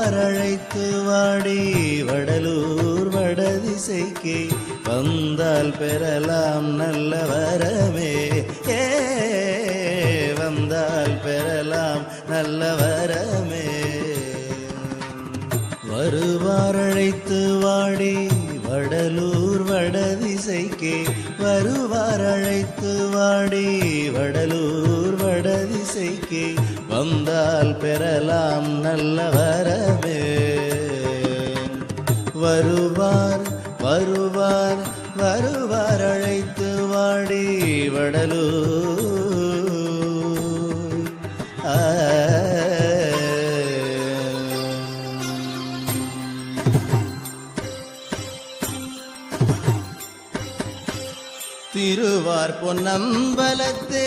வரழைத்து வாடி வடலூர் வடதிசைக்கு. வந்தால் பெறலாம் நல்ல வரமே. ஏ வந்தால் பெறலாம் நல்ல வரமே. வருவாரழைத்து வாடி வடலூர் வடதிசைக்கு. வருவாரழைத்து வாடி வடலூர் வடதிசைக்கு. வந்தால் பெறலாம் நல்ல வர வருவார் வருவார் வருவார் அழைத்து வாடி வடலூர். ஆ. திருவார் பொன்னம்பலத்தே